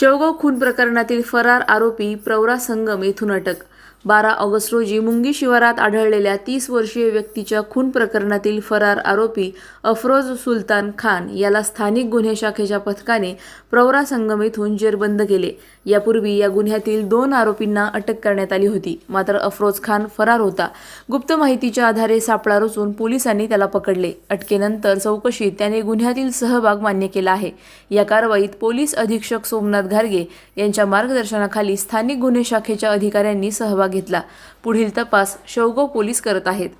शेवगाव खून प्रकरणातील फरार आरोपी प्रवरा संगम येथून अटक बारा ऑगस्ट रोजी मुंगी शिवारात आढळलेल्या तीस वर्षीय व्यक्तीच्या खून प्रकरणातील फरार आरोपी अफरोज सुलतान खान याला स्थानिक गुन्हे शाखेच्या पथकाने प्रवरा संगम जेरबंद केले. यापूर्वी या गुन्ह्यातील दोन आरोपींना अटक करण्यात आली होती. मात्र अफरोज खान फरार होता. गुप्त माहितीच्या आधारे सापळा रचून पोलिसांनी त्याला पकडले. अटकेनंतर चौकशीत त्याने गुन्ह्यातील सहभाग मान्य केला आहे. या कारवाईत पोलीस अधीक्षक सोमनाथ घारगे यांच्या मार्गदर्शनाखाली स्थानिक गुन्हे शाखेच्या अधिकाऱ्यांनी सहभाग घेतला. पुढील तपास शेवगाव पोलीस करत आहेत.